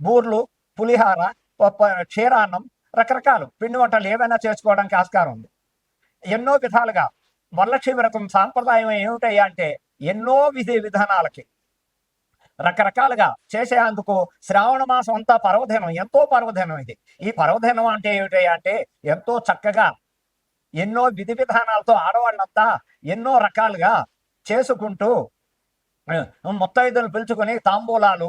బూర్లు పులిహార క్షీరాన్నం రకరకాలు. పిండి వంటలు ఏవైనా చేసుకోవడానికి ఆస్కారం ఉంది. ఎన్నో విధాలుగా వరలక్ష్మి వ్రతం సాంప్రదాయం ఏమిటయ్యా అంటే ఎన్నో విధి విధానాలకి రకరకాలుగా చేసేందుకు శ్రావణ మాసం అంతా పర్వదినం ఎంతో పర్వదినం ఇది. ఈ పర్వదినం అంటే ఏమిటయ్యా అంటే ఎంతో చక్కగా ఎన్నో విధి విధానాలతో ఆడవాళ్ళంతా ఎన్నో రకాలుగా చేసుకుంటూ మొత్తం ముత్తైదులు పిలుచుకొని తాంబూలాలు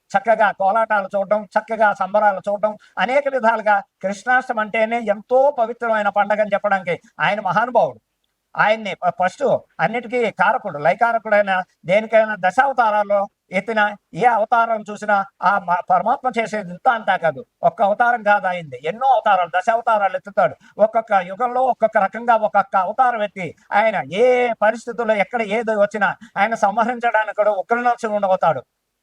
చక్కగా కోలాటాలు చూడడం చక్కగా సంబరాలు చూడడం అనేక విధాలుగా కృష్ణాష్టమి అంటేనే ఎంతో పవిత్రమైన పండగ అని చెప్పడానికి ఆయన మహానుభావుడు. ఆయన్ని ఫస్ట్ అన్నిటికీ కారకుడు లైకారకుడైన దేనికైనా దశావతారాల్లో ఎత్తిన ఏ అవతారం చూసినా ఆ పరమాత్మ చేసేది ఇంత అంతా కాదు. ఒక్క అవతారం కాదు అయింది ఎన్నో అవతారాలు దశావతారాలు ఎత్తుతాడు. ఒక్కొక్క యుగంలో ఒక్కొక్క రకంగా ఒక్కొక్క అవతారం ఎత్తి ఆయన ఏ పరిస్థితుల్లో ఎక్కడ ఏది వచ్చినా ఆయన సంహరించడానికి కూడా ఉగ్రనరసింహుడు ఉండబోతాడు.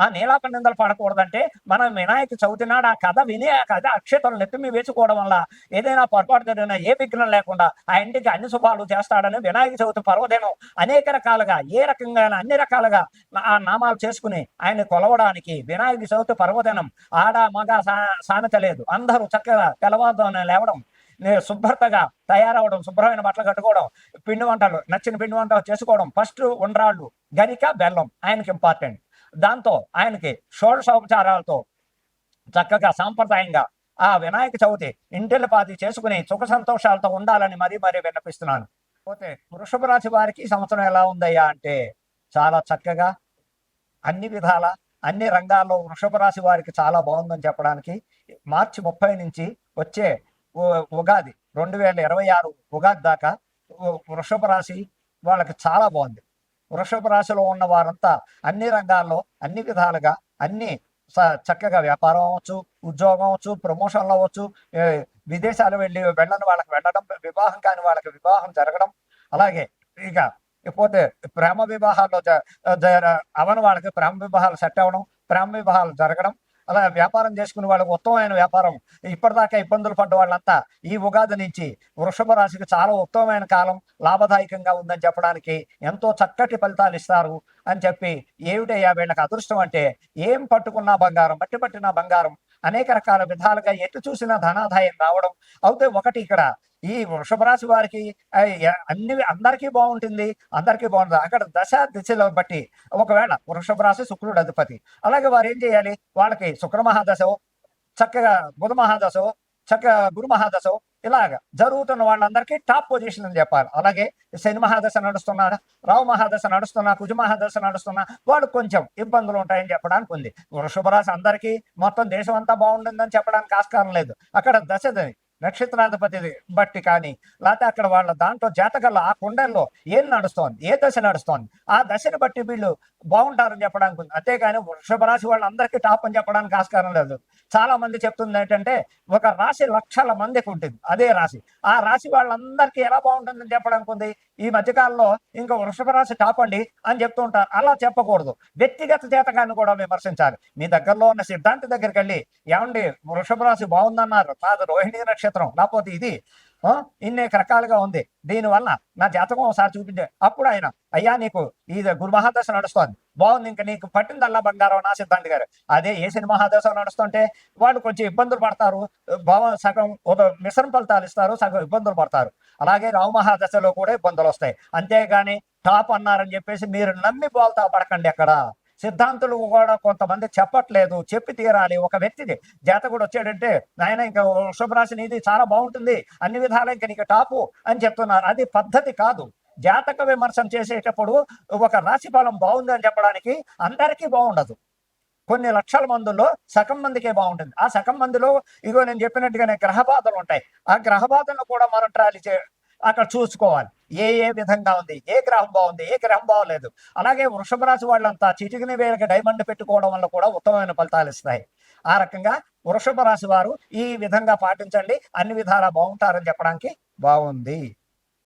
ఆ నీలాప నిందలు పడకూడదంటే మనం వినాయక చవితి నాడు ఆ కథ విని ఆ కథ అక్షతలు నెత్తిమి వేసుకోవడం వల్ల ఏదైనా పొరపాటు జరిగినా ఏ విఘ్నం లేకుండా ఆ ఇంటికి అన్ని శుభాలు చేస్తాడని వినాయక చవితి పర్వదినం అనేక రకాలుగా ఏ రకంగా అన్ని రకాలుగా ఆ నామాలు చేసుకుని ఆయన కొలవడానికి వినాయక చవితి పర్వదినం ఆడ మగ సా- సామెత లేదు. అందరూ చక్కగా తెల్లవారుజామున లేవడం శుభ్రతగా తయారవడం శుభ్రమైన బట్టలు కట్టుకోవడం పిండి వంటలు నచ్చిన పిండి వంటలు చేసుకోవడం ఫస్ట్ ఉండ్రాళ్ళు గరిక బెల్లం ఆయనకి ఇంపార్టెంట్. దాంతో ఆయనకి షోడశోపచారాలతో చక్కగా సాంప్రదాయంగా ఆ వినాయక చవితి ఇంటిల చేసుకుని సుఖ సంతోషాలతో ఉండాలని మరీ మరీ విన్నపిస్తున్నాను. పోతే వృషభ రాశి వారికి సంవత్సరం ఎలా ఉందయ్యా అంటే చాలా చక్కగా అన్ని విధాల అన్ని రంగాల్లో వృషభ రాశి వారికి చాలా బాగుందని చెప్పడానికి మార్చి ముప్పై నుంచి వచ్చే ఉగాది రెండు వేల ఇరవై ఆరు ఉగాది దాకా వృషభ రాశి వాళ్ళకి చాలా బాగుంది. వృషభ రాశిలో ఉన్న వారంతా అన్ని రంగాల్లో అన్ని విధాలుగా అన్ని చక్కగా వ్యాపారం అవ్వచ్చు ఉద్యోగం అవ్వచ్చు ప్రమోషన్లు అవ్వచ్చు విదేశాలు వెళ్ళి వెళ్ళని వాళ్ళకి వెళ్ళడం వివాహం కాని వాళ్ళకి వివాహం జరగడం అలాగే ఇక పోతే ప్రేమ వివాహాల్లో అవని వాళ్ళకి ప్రేమ వివాహాలు సెట్ అవ్వడం ప్రేమ వివాహాలు జరగడం అలా వ్యాపారం చేసుకునే వాళ్ళకి ఉత్తమమైన వ్యాపారం. ఇప్పటిదాకా ఇబ్బందులు పడ్డ వాళ్ళంతా ఈ ఉగాది నుంచి వృషభ రాశికి చాలా ఉత్తమమైన కాలం లాభదాయకంగా ఉందని చెప్పడానికి ఎంతో చక్కటి ఫలితాలు ఇస్తారు అని చెప్పి ఏమిటయ్యా వీళ్ళకి అదృష్టం అంటే ఏం పట్టుకున్నా బంగారం బట్టి పట్టినా బంగారం అనేక రకాల విధాలుగా ఎటు చూసినా ధనాదాయం రావడం. అయితే ఒకటి ఇక్కడ ఈ వృషభ రాశి వారికి అన్ని అందరికీ బాగుంటుంది అందరికీ బాగుంటుంది. అక్కడ దశ దిశలో బట్టి ఒకవేళ వృషభ రాశి శుక్రుడు అధిపతి అలాగే వారు ఏం చేయాలి? వాళ్ళకి శుక్ర మహాదశో చక్కగా బుధ మహాదశో చక్కగా గురు మహాదశ ఇలాగ జరుగుతున్న వాళ్ళందరికీ టాప్ పొజిషన్ అని చెప్పాలి. అలాగే శని మహాదశ నడుస్తున్నాడా? రావు మహాదశ నడుస్తున్నా? కుజ మహాదశ నడుస్తున్నా? వాళ్ళు కొంచెం ఇబ్బందులు ఉంటాయని చెప్పడానికి ఉంది. వృషభ రాశి అందరికీ మొత్తం దేశం అంతా బాగుంటుందని చెప్పడానికి ఆస్కారం లేదు. అక్కడ దశ నక్షత్రాధిపతిని బట్టి కానీ లేకపోతే అక్కడ వాళ్ళ దాంట్లో జాతకాల్లో ఆ కుండల్లో ఏం నడుస్తోంది ఏ దశ నడుస్తోంది ఆ దశని బట్టి వీళ్ళు బాగుంటారని చెప్పడానికి ఉంది. అంతేగాని వృషభ రాశి వాళ్ళందరికీ టాప్ అని చెప్పడానికి ఆస్కారం లేదు. చాలా మంది చెప్తుంది ఏంటంటే ఒక రాశి లక్షల మందికి ఉంటుంది. అదే రాశి. ఆ రాశి వాళ్ళందరికీ ఎలా బాగుంటుందని చెప్పడానికి ఉంది. ఈ మధ్యకాలంలో ఇంకా వృషభ రాశి టాప్ అండి అని చెప్తూ ఉంటారు. అలా చెప్పకూడదు. వ్యక్తిగత జాతకాన్ని కూడా విమర్శించాలి. మీ దగ్గరలో ఉన్న సిద్ధాంతి దగ్గరికి వెళ్ళి ఏమండి వృషభ రాశి బాగుందన్నారు. నాది రోహిణి నక్షత్రం లేకపోతే ఇది ఇన్ని రకాలుగా ఉంది. దీనివల్ల నా జాతకం ఒకసారి చూపించే అప్పుడు ఆయన అయ్యా నీకు ఇది గురు మహాదశ నడుస్తోంది. బాగుంది. ఇంకా నీకు పట్టిందల్లా బంగారం నా సిద్ధాంత్ గారు. అదే ఏ సినిమా మహాదశ నడుస్తుంటే వాళ్ళు కొంచెం ఇబ్బందులు పడతారు. భావ సగం ఒక మిశ్రమ ఫలితాలు ఇస్తారు. సగం ఇబ్బందులు పడతారు. అలాగే రావు మహాదశలో కూడా ఇబ్బందులు వస్తాయి. అంతేగాని టాప్ అన్నారని చెప్పేసి మీరు నమ్మి బోల్తా పడకండి అక్కడ. సిద్ధాంతులు కూడా కొంతమంది చెప్పట్లేదు చెప్పి తీరాలి. ఒక వ్యక్తిది జాతకుడు వచ్చాడంటే నాయన ఇంకా వృషభరాశి నీది చాలా బాగుంటుంది. అన్ని విధాలు ఇంకా నీకు టాపు అని చెప్తున్నారు. అది పద్ధతి కాదు. జాతక విమర్శనం చేసేటప్పుడు ఒక రాశి ఫలం బాగుంది అని చెప్పడానికి అందరికీ బాగుండదు. కొన్ని లక్షల మందుల్లో సగం మందికే బాగుంటుంది. ఆ సగం మందిలో ఇగో నేను చెప్పినట్టుగానే గ్రహబాధలు ఉంటాయి. ఆ గ్రహబాధలను కూడా మనం ట్రాలీ చే అక్కడ చూసుకోవాలి. ఏ ఏ విధంగా ఉంది? ఏ గ్రహం బాగుంది? ఏ గ్రహం బాగోలేదు? అలాగే వృషభ రాశి వాళ్ళంతా చిటికిని వేలకి డైమండ్ పెట్టుకోవడం వల్ల కూడా ఉత్తమమైన ఫలితాలు ఇస్తాయి. ఆ రకంగా వృషభ రాశి వారు ఈ విధంగా పాటించండి. అన్ని విధాలా బాగుంటారని చెప్పడానికి బాగుంది.